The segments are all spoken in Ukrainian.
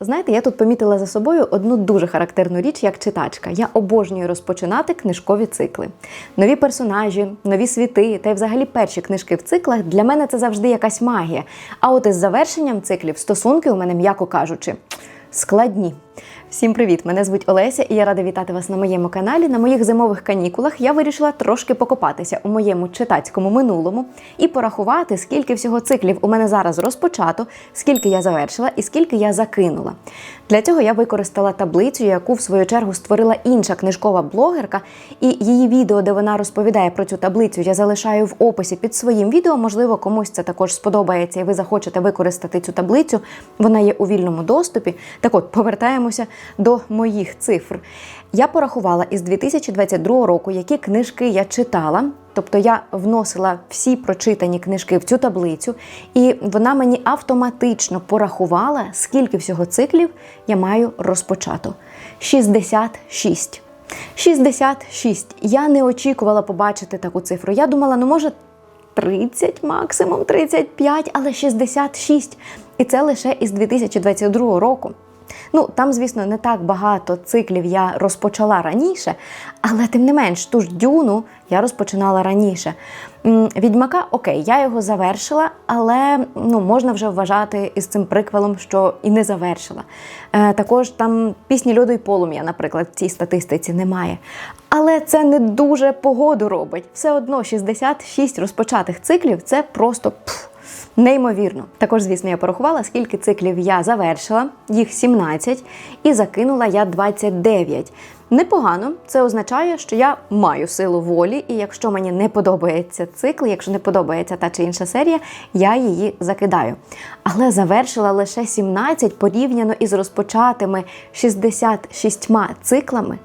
Знаєте, я тут помітила за собою одну дуже характерну річ як читачка. Я обожнюю розпочинати книжкові цикли. Нові персонажі, нові світи та й взагалі перші книжки в циклах для мене це завжди якась магія. А от із завершенням циклів стосунки у мене, м'яко кажучи, складні. Всім привіт! Мене звуть Олеся, і я рада вітати вас на моєму каналі. На моїх зимових канікулах я вирішила трошки покопатися у моєму читацькому минулому і порахувати, скільки всього циклів у мене зараз розпочато, скільки я завершила і скільки я закинула. Для цього я використала таблицю, яку в свою чергу створила інша книжкова блогерка, і її відео, де вона розповідає про цю таблицю, я залишаю в описі під своїм відео. Можливо, комусь це також сподобається, і ви захочете використати цю таблицю. Вона є у вільному доступі. Так от, повертаємося до моїх цифр. Я порахувала із 2022 року, які книжки я читала. Тобто я вносила всі прочитані книжки в цю таблицю, і вона мені автоматично порахувала, скільки всього циклів я маю розпочато. 66. 66. Я не очікувала побачити таку цифру. Я думала, ну може 30, максимум 35, але 66. І це лише із 2022 року. Ну, там, звісно, не так багато циклів я розпочала раніше, але тим не менш, ту ж дюну я розпочинала раніше. Відьмака, окей, я його завершила, але ну, можна вже вважати із цим приквелом, що і не завершила. Е, також там пісні льоду і полум'я, наприклад, в цій статистиці немає. Але це не дуже погоду робить. Все одно 66 розпочатих циклів це просто. Пф, Неймовірно. Також, звісно, я порахувала, скільки циклів я завершила, їх 17, і закинула я 29. Непогано, це означає, що я маю силу волі, і якщо мені не подобається цикл, якщо не подобається та чи інша серія, я її закидаю. Але завершила лише 17 порівняно із розпочатими 66 циклами.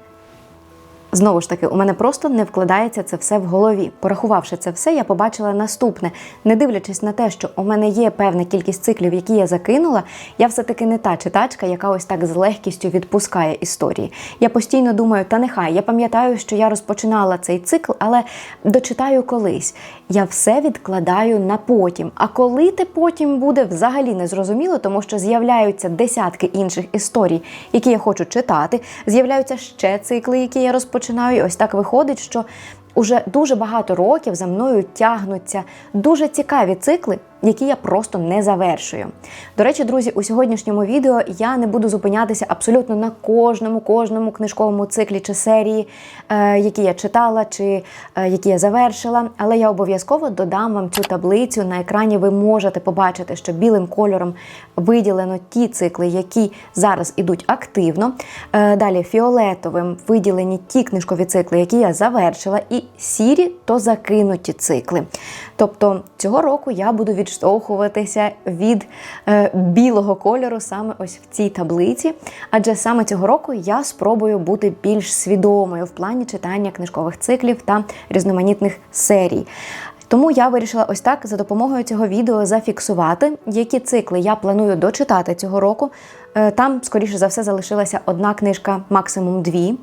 Знову ж таки, у мене просто не вкладається це все в голові. Порахувавши це все, я побачила наступне. Не дивлячись на те, що у мене є певна кількість циклів, які я закинула, я все-таки не та читачка, яка ось так з легкістю відпускає історії. Я постійно думаю, та нехай, я пам'ятаю, що я розпочинала цей цикл, але дочитаю колись. Я все відкладаю на потім. А коли те потім буде взагалі незрозуміло, тому що з'являються десятки інших історій, які я хочу читати, з'являються ще цикли, які я розпочинаю. І ось так виходить, що уже дуже багато років за мною тягнуться дуже цікаві цикли, які я просто не завершую. До речі, друзі, у сьогоднішньому відео я не буду зупинятися абсолютно на кожному, кожному книжковому циклі чи серії, е, які я читала, чи е, які я завершила. Але я обов'язково додам вам цю таблицю. На екрані ви можете побачити, що білим кольором виділено ті цикли, які зараз ідуть активно. Е, далі фіолетовим виділені ті книжкові цикли, які я завершила, і сірі то закинуті цикли. Тобто цього року я буду відштовхуватися від е, білого кольору саме ось в цій таблиці, адже саме цього року я спробую бути більш свідомою в плані читання книжкових циклів та різноманітних серій. Тому я вирішила ось так за допомогою цього відео зафіксувати, які цикли я планую дочитати цього року. Е, Там, скоріше за все, залишилася одна книжка, максимум дві.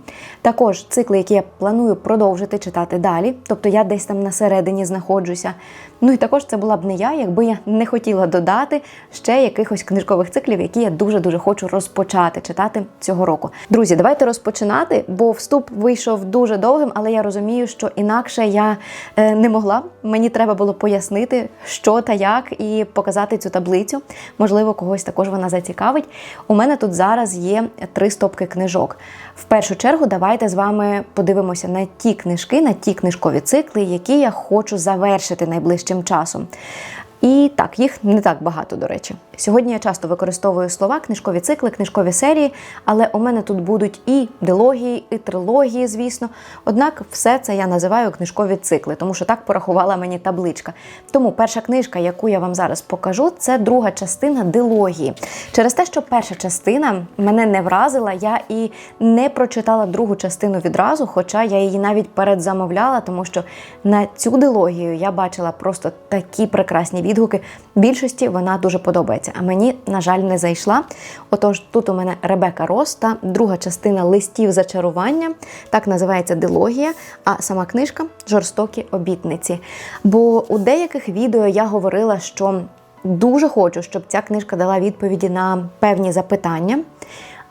Також цикли, які я планую продовжити читати далі. Тобто я десь там на середині знаходжуся. Ну і також це була б не я, якби я не хотіла додати ще якихось книжкових циклів, які я дуже-дуже хочу розпочати читати цього року. Друзі, давайте розпочинати, бо вступ вийшов дуже довгим, але я розумію, що інакше я е, не могла. Мені треба було пояснити, що та як, і показати цю таблицю. Можливо, когось також вона зацікавить. У мене тут зараз є три стопки книжок. В першу чергу, давайте з вами подивимося на ті книжки, на ті книжкові цикли, які я хочу завершити найближчим часом. І так, їх не так багато, до речі. Сьогодні я часто використовую слова книжкові цикли, книжкові серії, але у мене тут будуть і дилогії, і трилогії, звісно. Однак все це я називаю книжкові цикли, тому що так порахувала мені табличка. Тому перша книжка, яку я вам зараз покажу, це друга частина дилогії. Через те, що перша частина мене не вразила, я і не прочитала другу частину відразу, хоча я її навіть передзамовляла, тому що на цю дилогію я бачила просто такі прекрасні відгуки. Більшості вона дуже подобається. А мені, на жаль, не зайшла. Отож, тут у мене Ребека Рос та друга частина листів зачарування, так називається дилогія, а сама книжка жорстокі обітниці. Бо у деяких відео я говорила, що дуже хочу, щоб ця книжка дала відповіді на певні запитання.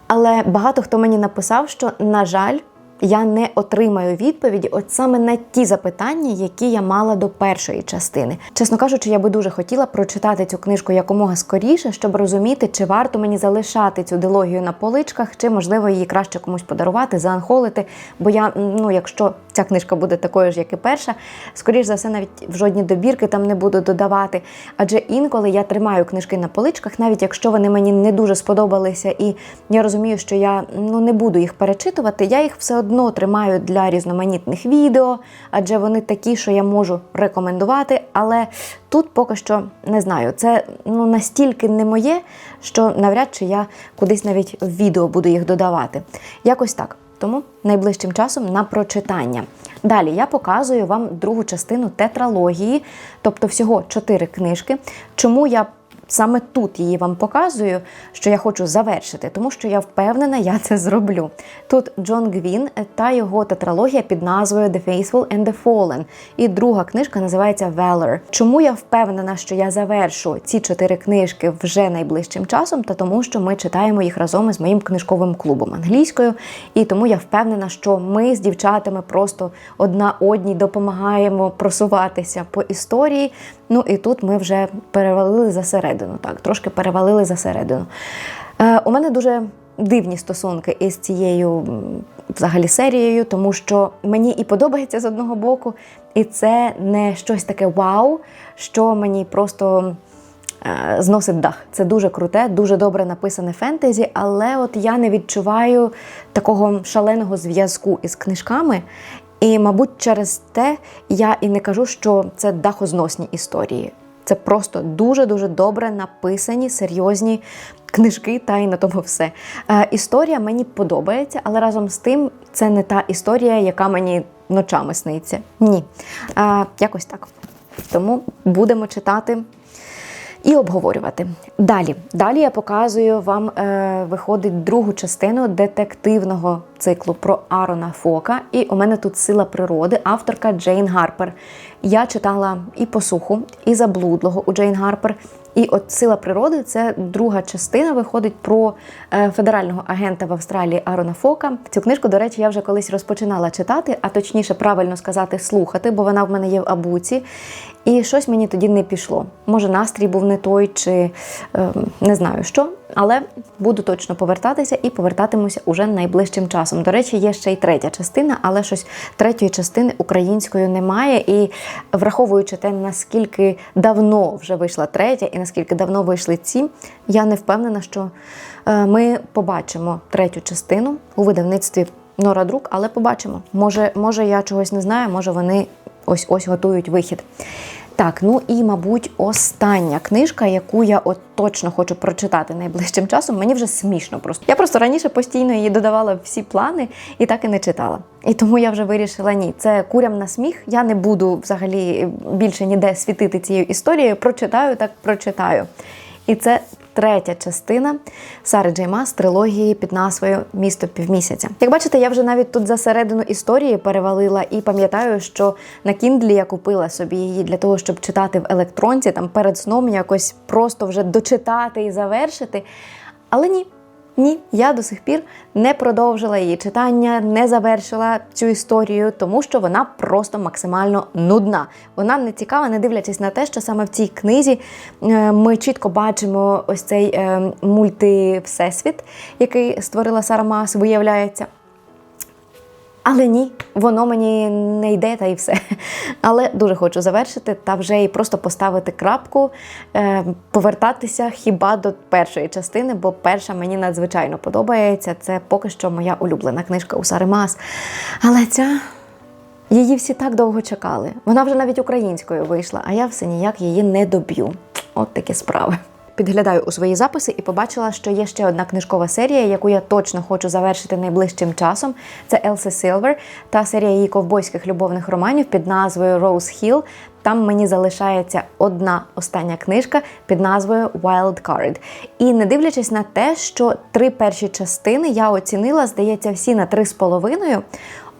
Але багато хто мені написав, що, на жаль, я не отримаю відповіді от саме на ті запитання, які я мала до першої частини. Чесно кажучи, я би дуже хотіла прочитати цю книжку якомога скоріше, щоб розуміти, чи варто мені залишати цю дилогію на поличках, чи можливо її краще комусь подарувати, заанхолити. Бо я, ну, якщо ця книжка буде такою ж, як і перша, скоріш за все, навіть в жодні добірки там не буду додавати. Адже інколи я тримаю книжки на поличках, навіть якщо вони мені не дуже сподобалися, і я розумію, що я ну не буду їх перечитувати, я їх все одно тримаю для різноманітних відео, адже вони такі, що я можу рекомендувати. Але тут поки що не знаю. Це ну настільки не моє, що навряд чи я кудись навіть в відео буду їх додавати. Якось так. Тому найближчим часом на прочитання. Далі я показую вам другу частину тетралогії, тобто всього чотири книжки. Чому я саме тут її вам показую, що я хочу завершити, тому що я впевнена, я це зроблю. Тут Джон Гвін та його тетралогія під назвою The Faithful and the Fallen. І друга книжка називається Valor. Чому я впевнена, що я завершу ці чотири книжки вже найближчим часом? Та тому, що ми читаємо їх разом із моїм книжковим клубом англійською. І тому я впевнена, що ми з дівчатами просто одна одній допомагаємо просуватися по історії. Ну і тут ми вже перевалили за середину. Так, трошки перевалили за середину. Е, у мене дуже дивні стосунки із цією взагалі серією, тому що мені і подобається з одного боку, і це не щось таке вау, що мені просто. е, Зносить дах. Це дуже круте, дуже добре написане фентезі, але от я не відчуваю такого шаленого зв'язку із книжками. І, мабуть, через те я і не кажу, що це дахозносні історії. Це просто дуже-дуже добре написані, серйозні книжки, та й на тому все. Е, історія мені подобається, але разом з тим це не та історія, яка мені ночами сниться. Ні. Е, якось так. Тому будемо читати і обговорювати. Далі, далі я показую вам, е, виходить другу частину детективного циклу про Арона Фока. І у мене тут сила природи, авторка Джейн Гарпер. Я читала і посуху, і заблудлого у Джейн Гарпер. І от сила природи це друга частина виходить про е, федерального агента в Австралії Арона Фока. Цю книжку, до речі, я вже колись розпочинала читати, а точніше, правильно сказати, слухати, бо вона в мене є в абуці. І щось мені тоді не пішло. Може, настрій був не той, чи не знаю що, але буду точно повертатися і повертатимуся уже найближчим часом. До речі, є ще й третя частина, але щось третьої частини українською немає. І враховуючи те, наскільки давно вже вийшла третя, і наскільки давно вийшли ці, я не впевнена, що е, ми побачимо третю частину у видавництві Нора Друк, але побачимо. Може, може, я чогось не знаю, може вони ось ось готують вихід. Так, ну і, мабуть, остання книжка, яку я от точно хочу прочитати найближчим часом, мені вже смішно просто. Я просто раніше постійно її додавала всі плани і так і не читала. І тому я вже вирішила, ні, це курям на сміх. Я не буду взагалі більше ніде світити цією історією. Прочитаю, так прочитаю. І це третя частина Сари Джейма з трилогії під назвою Місто півмісяця. Як бачите, я вже навіть тут за середину історії перевалила і пам'ятаю, що на Кіндлі я купила собі її для того, щоб читати в електронці, там перед сном якось просто вже дочитати і завершити. Але ні. Ні, я до сих пір не продовжила її читання, не завершила цю історію, тому що вона просто максимально нудна. Вона не цікава, не дивлячись на те, що саме в цій книзі е, ми чітко бачимо ось цей мульти-всесвіт, який створила Сара Мас, виявляється. Але ні, воно мені не йде та і все. Але дуже хочу завершити та вже і просто поставити крапку, е, повертатися хіба до першої частини, бо перша мені надзвичайно подобається. Це поки що моя улюблена книжка у Сари Мас. Але ця. Її всі так довго чекали. Вона вже навіть українською вийшла, а я все ніяк її не доб'ю. От такі справи. Підглядаю у свої записи і побачила, що є ще одна книжкова серія, яку я точно хочу завершити найближчим часом. Це Елси Силвер та серія її ковбойських любовних романів під назвою Rose Hill. Там мені залишається одна остання книжка під назвою Wild Card. І не дивлячись на те, що три перші частини я оцінила, здається, всі на три з половиною.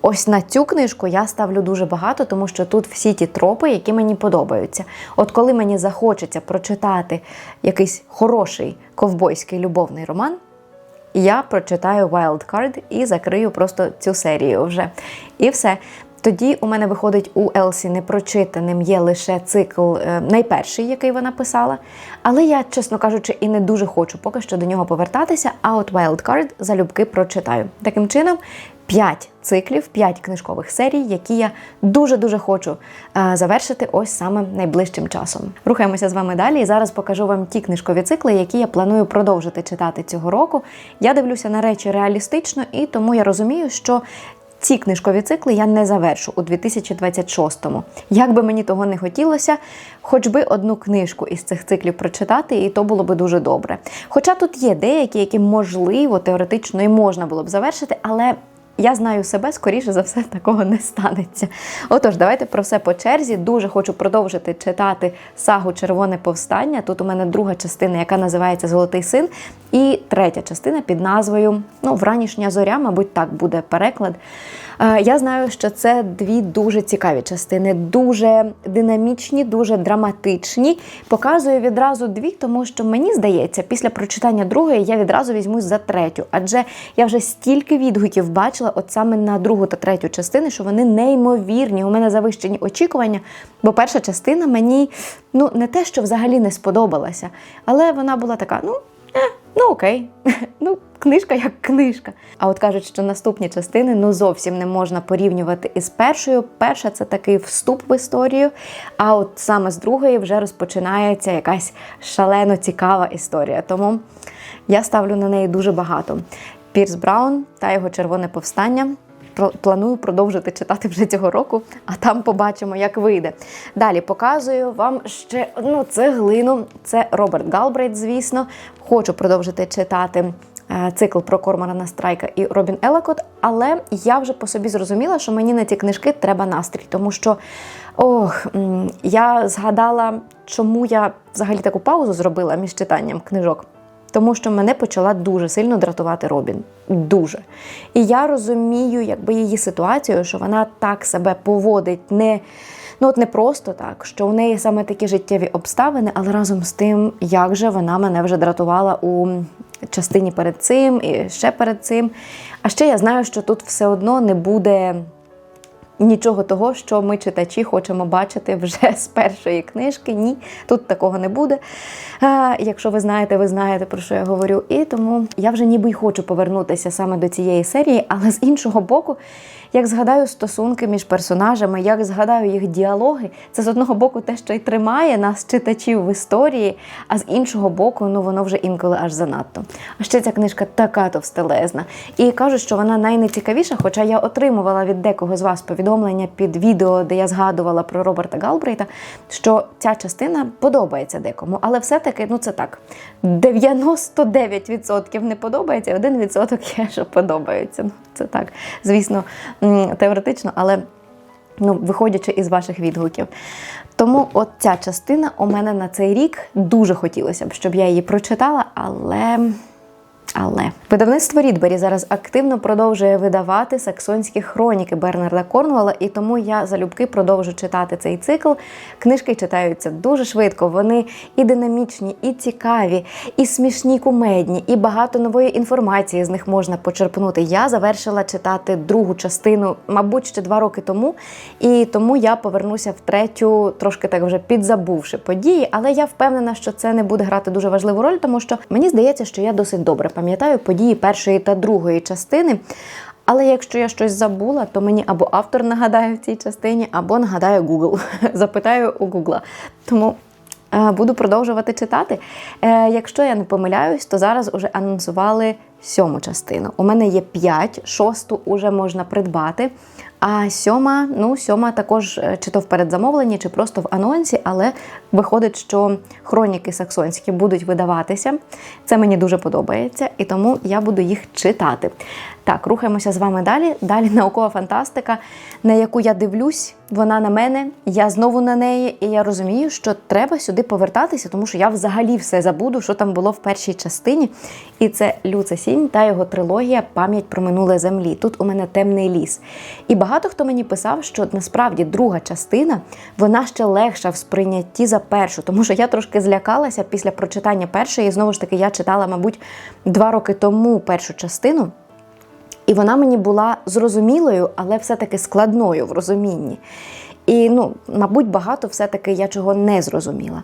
Ось на цю книжку я ставлю дуже багато, тому що тут всі ті тропи, які мені подобаються. От коли мені захочеться прочитати якийсь хороший ковбойський любовний роман, я прочитаю Wild Card і закрию просто цю серію вже. І все. Тоді у мене виходить у Елсі непрочитаним є лише цикл е, найперший, який вона писала. Але я, чесно кажучи, і не дуже хочу поки що до нього повертатися. А от Wild Card залюбки прочитаю. Таким чином, 5 циклів, 5 книжкових серій, які я дуже-дуже хочу е, завершити ось саме найближчим часом. Рухаємося з вами далі. І зараз покажу вам ті книжкові цикли, які я планую продовжити читати цього року. Я дивлюся на речі реалістично, і тому я розумію, що ці книжкові цикли я не завершу у 2026-му. Як би мені того не хотілося, хоч би одну книжку із цих циклів прочитати, і то було би дуже добре. Хоча тут є деякі, які можливо теоретично і можна було б завершити, але. Я знаю себе, скоріше за все, такого не станеться. Отож, давайте про все по черзі. Дуже хочу продовжити читати сагу Червоне повстання. Тут у мене друга частина, яка називається Золотий син, і третя частина під назвою Ну, Вранішня зоря, мабуть, так буде переклад. Е, Я знаю, що це дві дуже цікаві частини, дуже динамічні, дуже драматичні. Показую відразу дві, тому що мені здається, після прочитання другої я відразу візьмусь за третю, адже я вже стільки відгуків бачила, от саме на другу та третю частини, що вони неймовірні. У мене завищені очікування. Бо перша частина мені ну не те, що взагалі не сподобалася, але вона була така, ну. е, Ну окей, ну книжка як книжка. А от кажуть, що наступні частини ну зовсім не можна порівнювати із першою. Перша це такий вступ в історію. А от саме з другої вже розпочинається якась шалено цікава історія. Тому я ставлю на неї дуже багато. Пірс Браун та його червоне повстання. Планую продовжити читати вже цього року, а там побачимо, як вийде. Далі показую вам ще одну цеглину. Це Роберт Галбрейт, звісно. Хочу продовжити читати е, цикл про Корморана Страйка і Робін Елакот, але я вже по собі зрозуміла, що мені на ці книжки треба настрій, тому що ох, я згадала, чому я взагалі таку паузу зробила між читанням книжок. Тому що мене почала дуже сильно дратувати Робін. Дуже. І я розумію, якби її ситуацію, що вона так себе поводить не. Ну, от не просто так, що у неї саме такі життєві обставини, але разом з тим, як же вона мене вже дратувала у частині перед цим і ще перед цим. А ще я знаю, що тут все одно не буде нічого того, що ми, читачі, хочемо бачити вже з першої книжки. Ні, тут такого не буде. А, Якщо ви знаєте, ви знаєте, про що я говорю. І тому я вже ніби й хочу повернутися саме до цієї серії, але з іншого боку, як згадаю стосунки між персонажами, як згадаю їх діалоги, це з одного боку те, що й тримає нас, читачів в історії, а з іншого боку, ну воно вже інколи аж занадто. А ще ця книжка така товстелезна. І кажуть, що вона найнецікавіша, хоча я отримувала від декого з вас повідомлення під відео, де я згадувала про Роберта Галбрейта, що ця частина подобається декому, але все-таки ну це так. 99% не подобається, і 1% є, що подобається. Ну, це так, звісно, теоретично, але ну, виходячи із ваших відгуків. Тому от ця частина у мене на цей рік дуже хотілося б, щоб я її прочитала, але. Але видавництво Рідбері зараз активно продовжує видавати саксонські хроніки Бернарда Корнуола, і тому я залюбки продовжу читати цей цикл. Книжки читаються дуже швидко. Вони і динамічні, і цікаві, і смішні, кумедні, і багато нової інформації з них можна почерпнути. Я завершила читати другу частину, мабуть, ще два роки тому, і тому я повернуся в третю, трошки так вже підзабувши події. Але я впевнена, що це не буде грати дуже важливу роль, тому що мені здається, що я досить добре пам'ятаю події першої та другої частини. Але якщо я щось забула, то мені або автор нагадає в цій частині, або нагадає Google. Запитаю у Google. Тому е, буду продовжувати читати. Е, якщо я не помиляюсь, то зараз уже анонсували сьому частину. У мене є п'ять, шосту уже можна придбати. А сьома, ну, сьома також е, чи то в передзамовленні, чи просто в анонсі, але виходить, що хроніки саксонські будуть видаватися. Це мені дуже подобається, і тому я буду їх читати. Так, рухаємося з вами далі. Далі наукова фантастика, на яку я дивлюсь, вона на мене, я знову на неї, і я розумію, що треба сюди повертатися, тому що я взагалі все забуду, що там було в першій частині. І це Люцесій тінь та його трилогія Пам'ять про минуле землі. Тут у мене темний ліс. І багато хто мені писав, що насправді друга частина вона ще легша в сприйнятті за першу, тому що я трошки злякалася після прочитання першої. І знову ж таки, я читала, мабуть, два роки тому першу частину. І вона мені була зрозумілою, але все-таки складною в розумінні. І, ну, мабуть, багато все-таки я чого не зрозуміла.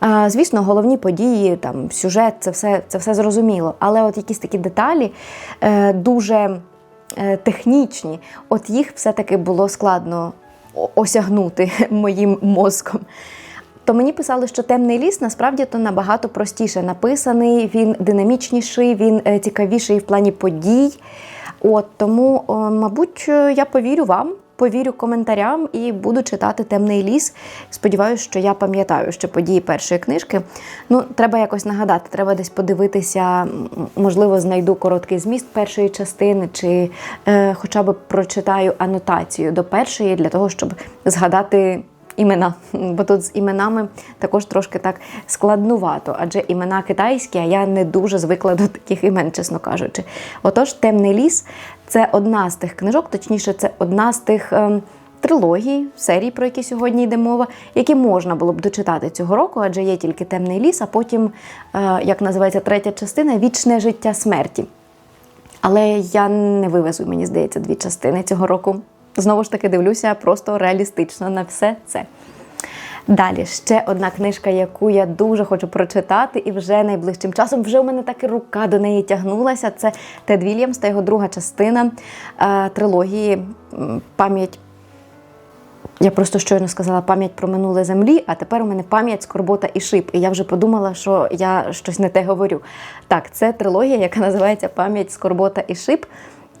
А, Звісно, головні події, там, сюжет, це все це все зрозуміло. Але от якісь такі деталі е, дуже технічні, от їх все-таки було складно осягнути моїм мозком. То мені писали, що темний ліс насправді то набагато простіше написаний, він динамічніший, він е, цікавіший в плані подій. От Тому, мабуть, я повірю вам, повірю коментарям і буду читати темний ліс. Сподіваюся, що я пам'ятаю ще події першої книжки. Ну, треба якось нагадати, треба десь подивитися, можливо, знайду короткий зміст першої частини, чи е, хоча б прочитаю анотацію до першої для того, щоб згадати імена, бо тут з іменами також трошки так складнувато, адже імена китайські, а я не дуже звикла до таких імен, чесно кажучи. Отож, темний ліс це одна з тих книжок, точніше, це одна з тих. Ем, Трилогії, серій, про які сьогодні йде мова, які можна було б дочитати цього року, адже є тільки темний ліс, а потім, е, як називається третя частина вічне життя смерті. Але я не вивезу, мені здається, дві частини цього року. Знову ж таки, дивлюся просто реалістично на все це. Далі ще одна книжка, яку я дуже хочу прочитати, і вже найближчим часом вже у мене так і рука до неї тягнулася. Це Тед Вільямс та його друга частина е, трилогії Пам'ять. Я просто щойно сказала пам'ять про минуле землі, а тепер у мене пам'ять, скорбота і шип. І я вже подумала, що я щось не те говорю. Так, це трилогія, яка називається Пам'ять, скорбота і шип.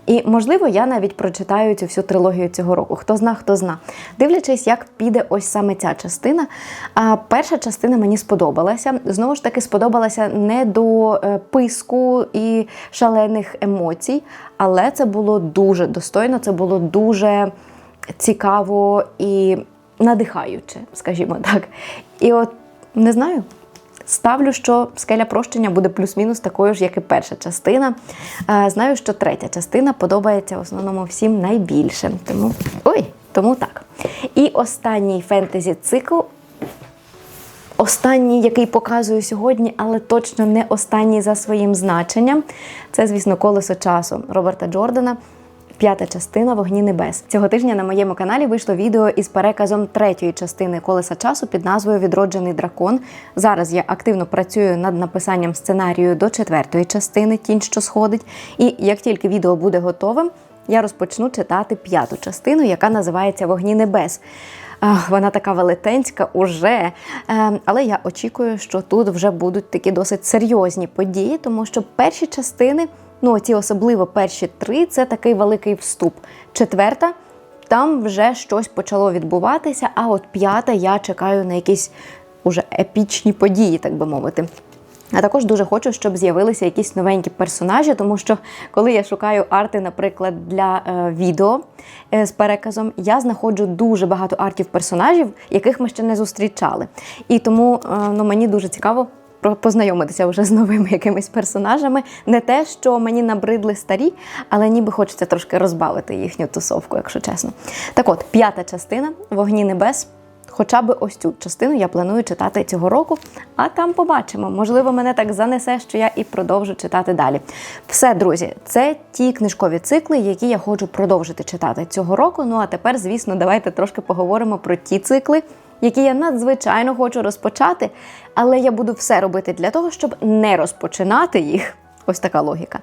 І, можливо, я навіть прочитаю цю всю трилогію цього року. Хто зна, хто зна. Дивлячись, як піде ось саме ця частина. А перша частина мені сподобалася. Знову ж таки, сподобалася не до е, писку і шалених емоцій, але це було дуже достойно, це було дуже цікаво і надихаюче, скажімо так. І от не знаю. Ставлю, що скеля прощення буде плюс-мінус такою ж, як і перша частина. Знаю, що третя частина подобається в основному всім найбільше. Тому ой, тому так. І останній фентезі-цикл. Останній, який показую сьогодні, але точно не останній за своїм значенням. Це, звісно, колесо часу Роберта Джордана п'ята частина Вогні небес. Цього тижня на моєму каналі вийшло відео із переказом третьої частини колеса часу під назвою Відроджений дракон. Зараз я активно працюю над написанням сценарію до четвертої частини Тінь, що сходить. І як тільки відео буде готовим, я розпочну читати п'яту частину, яка називається Вогні небес. Вона така велетенська уже. Ем, але я очікую, що тут вже будуть такі досить серйозні події, тому що перші частини Ну, ці особливо перші три це такий великий вступ. Четверта. Там вже щось почало відбуватися, а от п'ята я чекаю на якісь уже епічні події, так би мовити. А також дуже хочу, щоб з'явилися якісь новенькі персонажі, тому що коли я шукаю арти, наприклад, для е, відео е, з переказом, я знаходжу дуже багато артів персонажів, яких ми ще не зустрічали. І тому е, ну, мені дуже цікаво познайомитися вже з новими якимись персонажами. Не те, що мені набридли старі, але ніби хочеться трошки розбавити їхню тусовку, якщо чесно. Так от, п'ята частина Вогні небес. Хоча б ось цю частину я планую читати цього року, а там побачимо. Можливо, мене так занесе, що я і продовжу читати далі. Все, друзі, це ті книжкові цикли, які я хочу продовжити читати цього року. Ну а тепер, звісно, давайте трошки поговоримо про ті цикли, які я надзвичайно хочу розпочати, але я буду все робити для того, щоб не розпочинати їх. Ось така логіка.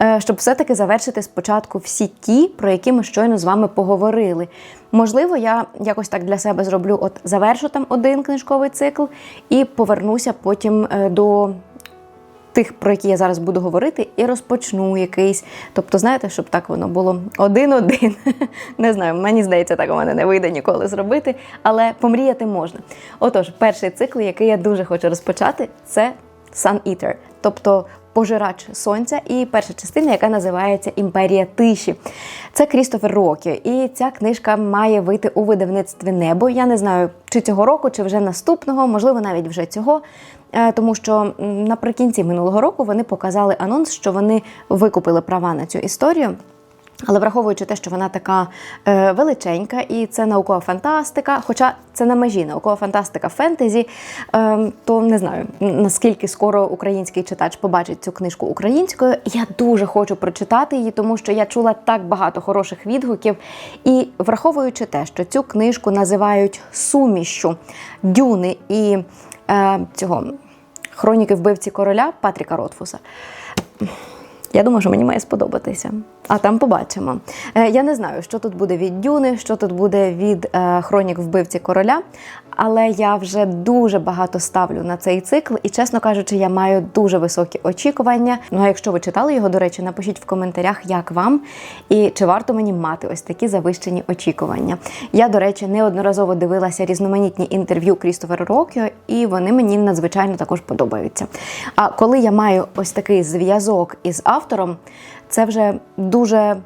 Е, щоб все-таки завершити спочатку всі ті, про які ми щойно з вами поговорили. Можливо, я якось так для себе зроблю: от завершу там один книжковий цикл і повернуся потім е, до тих, про які я зараз буду говорити, і розпочну якийсь. Тобто, знаєте, щоб так воно було один-один. Не знаю, мені здається, так у мене не вийде ніколи зробити, але помріяти можна. Отож, перший цикл, який я дуже хочу розпочати, це Sun Eater. Тобто Пожирач сонця, і перша частина, яка називається Імперія тиші. Це Крістофер Рокі. І ця книжка має вийти у видавництві небо. Я не знаю, чи цього року, чи вже наступного, можливо, навіть вже цього. Е, Тому що наприкінці минулого року вони показали анонс, що вони викупили права на цю історію. Але враховуючи те, що вона така е, величенька, і це наукова фантастика, хоча це на межі наукова фантастика фентезі, е, то не знаю наскільки скоро український читач побачить цю книжку українською. Я дуже хочу прочитати її, тому що я чула так багато хороших відгуків. І враховуючи те, що цю книжку називають сумішю Дюни і цього хроніки вбивці короля Патріка Ротфуса. Я думаю, що мені має сподобатися. А там побачимо. Е, Я не знаю, що тут буде від Дюни, що тут буде від е, хронік вбивці короля. Але я вже дуже багато ставлю на цей цикл, і чесно кажучи, я маю дуже високі очікування. Ну а якщо ви читали його, до речі, напишіть в коментарях, як вам і чи варто мені мати ось такі завищені очікування. Я, до речі, неодноразово дивилася різноманітні інтерв'ю Крістофера Рокіо, і вони мені надзвичайно також подобаються. А коли я маю ось такий зв'язок із автором, це вже дуже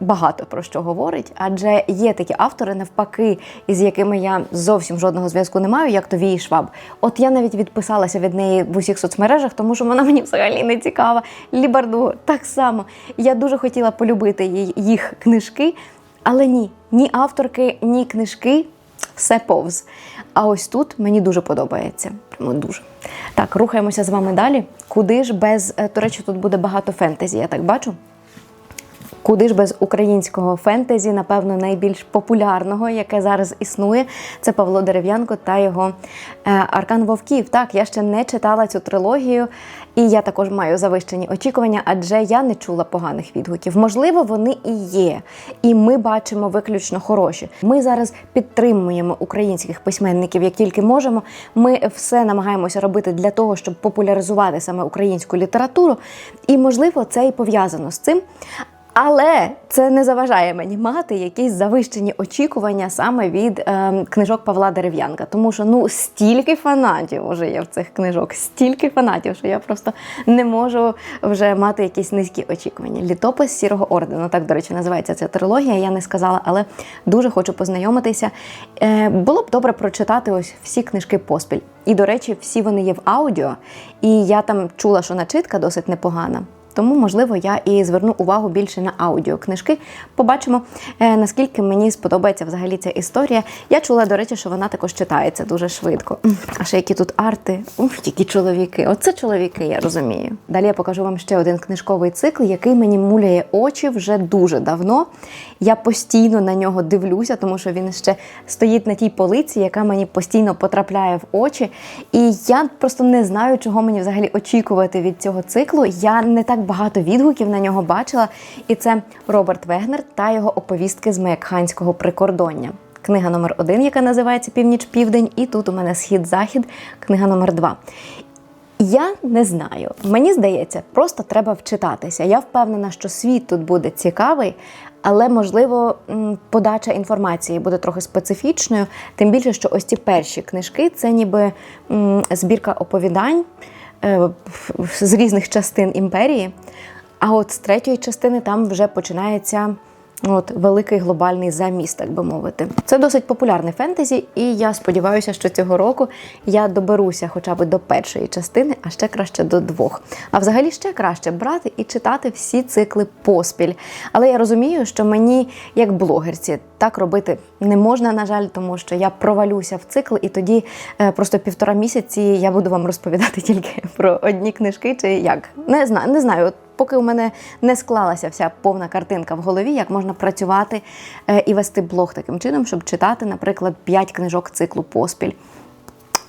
багато про що говорить, адже є такі автори, навпаки, із якими я зовсім жодного зв'язку не маю, як то Вії Шваб. От я навіть відписалася від неї в усіх соцмережах, тому що вона мені взагалі не цікава. Лібарду так само. Я дуже хотіла полюбити їх книжки, але ні, ні авторки, ні книжки. Все повз. А ось тут мені дуже подобається. Прямо дуже. Так, рухаємося з вами далі. Куди ж без. е, До речі, тут буде багато фентезі, я так бачу. Куди ж без українського фентезі, напевно, найбільш популярного, яке зараз існує, це Павло Дерев'янко та його е, Аркан Вовків. Так, я ще не читала цю трилогію, і я також маю завищені очікування, адже я не чула поганих відгуків. Можливо, вони і є, і ми бачимо виключно хороші. Ми зараз підтримуємо українських письменників як тільки можемо. Ми все намагаємося робити для того, щоб популяризувати саме українську літературу. І можливо, це і пов'язано з цим. Але це не заважає мені мати якісь завищені очікування саме від е, книжок Павла Дерев'янка. Тому що ну стільки фанатів вже є в цих книжок, стільки фанатів, що я просто не можу вже мати якісь низькі очікування. Літопис сірого ордену, так до речі, називається ця трилогія. Я не сказала, але дуже хочу познайомитися. Е, було б добре прочитати ось всі книжки поспіль. І, до речі, всі вони є в аудіо, і я там чула, що начитка досить непогана. Тому, можливо, я і зверну увагу більше на аудіокнижки. Побачимо, е, наскільки мені сподобається взагалі ця історія. Я чула, до речі, що вона також читається дуже швидко. А ще які тут арти, ух, які чоловіки. Оце чоловіки, я розумію. Далі я покажу вам ще один книжковий цикл, який мені муляє очі вже дуже давно. Я постійно на нього дивлюся, тому що він ще стоїть на тій полиці, яка мені постійно потрапляє в очі. І я просто не знаю, чого мені взагалі очікувати від цього циклу. Я не так багато відгуків на нього бачила. І це Роберт Вегнер та його оповістки з Маякханського прикордоння. Книга номер один, яка називається Північ-Південь, і тут у мене Схід-Захід, книга номер два. Я не знаю. Мені здається, просто треба вчитатися. Я впевнена, що світ тут буде цікавий, але можливо подача інформації буде трохи специфічною. Тим більше, що ось ці перші книжки це ніби збірка оповідань з різних частин імперії. А от з третьої частини там вже починається От великий глобальний заміст, так би мовити. Це досить популярне фентезі, і я сподіваюся, що цього року я доберуся хоча б до першої частини, а ще краще до двох. А взагалі ще краще брати і читати всі цикли поспіль. Але я розумію, що мені, як блогерці, так робити не можна, на жаль, тому що я провалюся в цикл, і тоді е, просто півтора місяці я буду вам розповідати тільки про одні книжки, чи як не знаю, не знаю. Поки у мене не склалася вся повна картинка в голові, як можна працювати е, і вести блог таким чином, щоб читати, наприклад, 5 книжок циклу поспіль.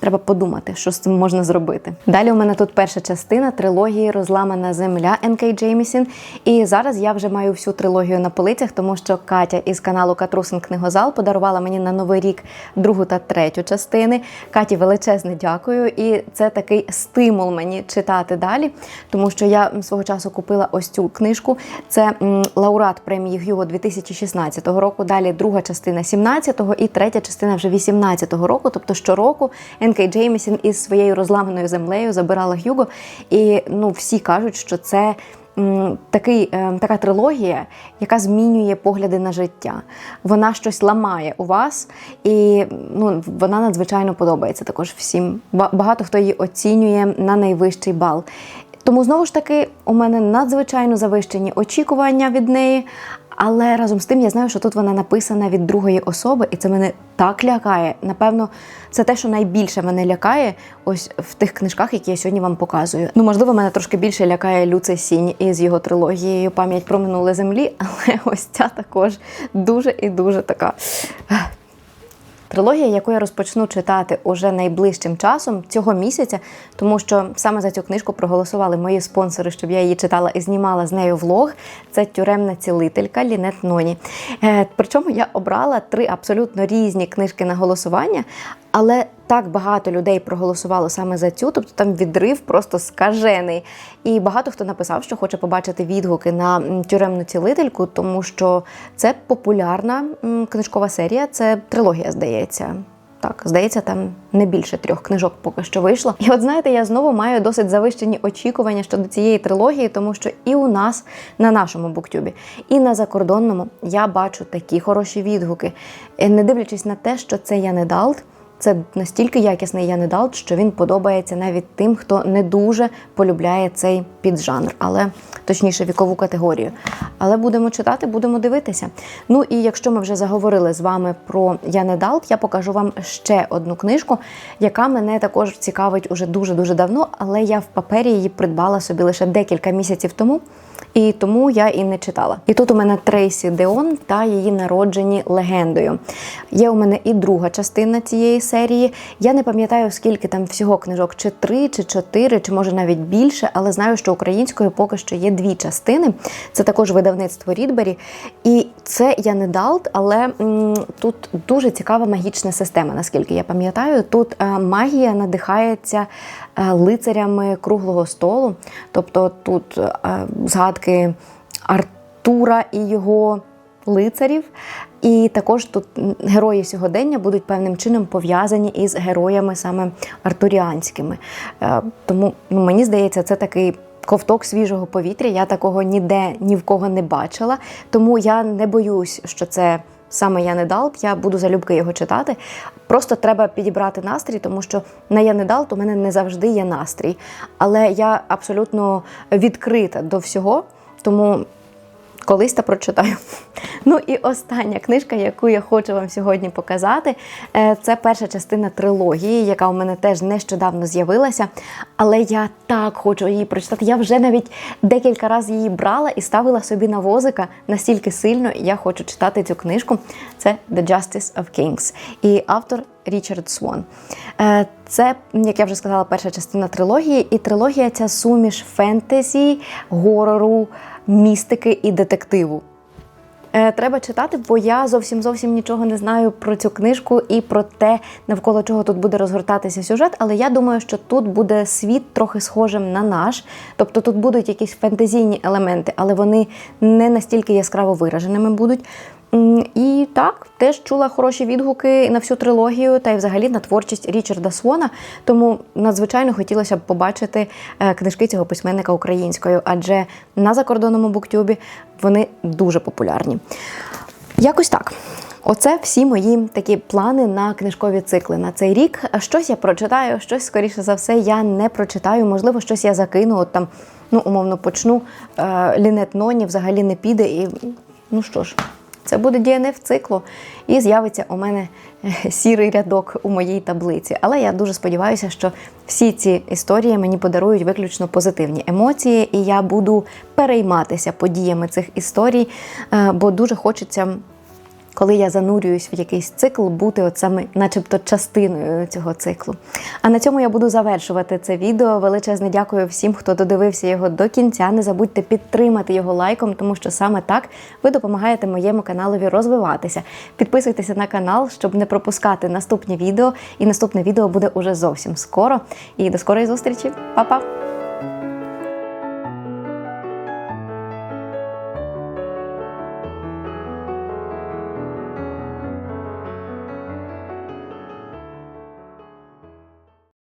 Треба подумати, що з цим можна зробити. Далі у мене тут перша частина трилогії Розламана земля Н.К. Джеймісін. І зараз я вже маю всю трилогію на полицях, тому що Катя із каналу Катрусин Книгозал подарувала мені на новий рік другу та третю частини. Каті величезне дякую. І це такий стимул мені читати далі, тому що я свого часу купила ось цю книжку. Це лауреат премії Гюго 2016 року. Далі друга частина 17-го і третя частина вже 18-го року. Тобто щороку Енкей Джеймісін із своєю розламаною землею забирала Гюго. І ну, всі кажуть, що це такий, е, така трилогія, яка змінює погляди на життя. Вона щось ламає у вас, і ну, вона надзвичайно подобається також всім. Багато хто її оцінює на найвищий бал. Тому знову ж таки у мене надзвичайно завищені очікування від неї. Але разом з тим я знаю, що тут вона написана від другої особи, і це мене так лякає. Напевно, це те, що найбільше мене лякає, ось в тих книжках, які я сьогодні вам показую. Ну, можливо, мене трошки більше лякає Люце Сінь із його трилогією Пам'ять про минуле землі, але ось ця також дуже і дуже така. Трилогія, яку я розпочну читати уже найближчим часом цього місяця, тому що саме за цю книжку проголосували мої спонсори, щоб я її читала і знімала з нею влог. Це тюремна цілителька Лінет Ноні. Е, причому я обрала три абсолютно різні книжки на голосування, але так багато людей проголосувало саме за цю, тобто там відрив просто скажений. І багато хто написав, що хоче побачити відгуки на тюремну цілительку, тому що це популярна книжкова серія, це трилогія, здається. Так, здається, там не більше трьох книжок поки що вийшло. І от знаєте, я знову маю досить завищені очікування щодо цієї трилогії, тому що і у нас на нашому буктюбі, і на закордонному я бачу такі хороші відгуки, Е, не дивлячись на те, що це я не Далт. Це настільки якісний Янедалт, що він подобається навіть тим, хто не дуже полюбляє цей піджанр, але точніше вікову категорію. Але будемо читати, будемо дивитися. Ну і якщо ми вже заговорили з вами про Янедалт, я покажу вам ще одну книжку, яка мене також цікавить уже дуже дуже давно, але я в папері її придбала собі лише декілька місяців тому. І тому я і не читала. І тут у мене Трейсі Деон та її народжені легендою. Є у мене і друга частина цієї серії. Я не пам'ятаю, скільки там всього книжок, чи три, чи чотири, чи може навіть більше, але знаю, що українською поки що є дві частини. Це також видавництво Рідбері. І це я не Далт, але м, тут дуже цікава магічна система, наскільки я пам'ятаю. Тут е, магія надихається е, лицарями круглого столу. Тобто тут е, згадки Артура і його лицарів. І також тут герої сьогодення будуть певним чином пов'язані із героями саме артуріанськими. Е, Тому ну, мені здається, це такий. Ковток свіжого повітря, я такого ніде ні в кого не бачила, тому я не боюсь, що це саме я не Далт, я буду залюбки його читати. Просто треба підібрати настрій, тому що на Янедалт Далт у мене не завжди є настрій. Але я абсолютно відкрита до всього, тому колись та прочитаю. Ну і остання книжка, яку я хочу вам сьогодні показати, е, це перша частина трилогії, яка у мене теж нещодавно з'явилася. Але я так хочу її прочитати. Я вже навіть декілька разів її брала і ставила собі на возика настільки сильно. Я хочу читати цю книжку. Це The Justice of Kings. І автор Річард Свон. Е, Це, як я вже сказала, перша частина трилогії, і трилогія ця суміш фентезі, горору, містики і детективу. Е, Треба читати, бо я зовсім зовсім нічого не знаю про цю книжку і про те, навколо чого тут буде розгортатися сюжет. Але я думаю, що тут буде світ трохи схожим на наш. Тобто тут будуть якісь фентезійні елементи, але вони не настільки яскраво вираженими будуть. І так, теж чула хороші відгуки на всю трилогію та й взагалі на творчість Річарда Свона. Тому надзвичайно хотілося б побачити е, книжки цього письменника українською, адже на закордонному буктюбі вони дуже популярні. Якось так. Оце всі мої такі плани на книжкові цикли на цей рік. Щось я прочитаю, щось, скоріше за все, я не прочитаю. Можливо, щось я закину. От там, ну, умовно, почну. Е, Лінет Ноні взагалі не піде. І ну що ж, це буде DNF циклу, і з'явиться у мене е, сірий рядок у моїй таблиці. Але я дуже сподіваюся, що всі ці історії мені подарують виключно позитивні емоції, і я буду перейматися подіями цих історій, е, бо дуже хочеться. Коли я занурююсь в якийсь цикл, бути от саме, начебто, частиною цього циклу. А на цьому я буду завершувати це відео. Величезне дякую всім, хто додивився його до кінця. Не забудьте підтримати його лайком, тому що саме так ви допомагаєте моєму каналові розвиватися. Підписуйтеся на канал, щоб не пропускати наступні відео. І наступне відео буде уже зовсім скоро. І до скорої зустрічі, Па-па!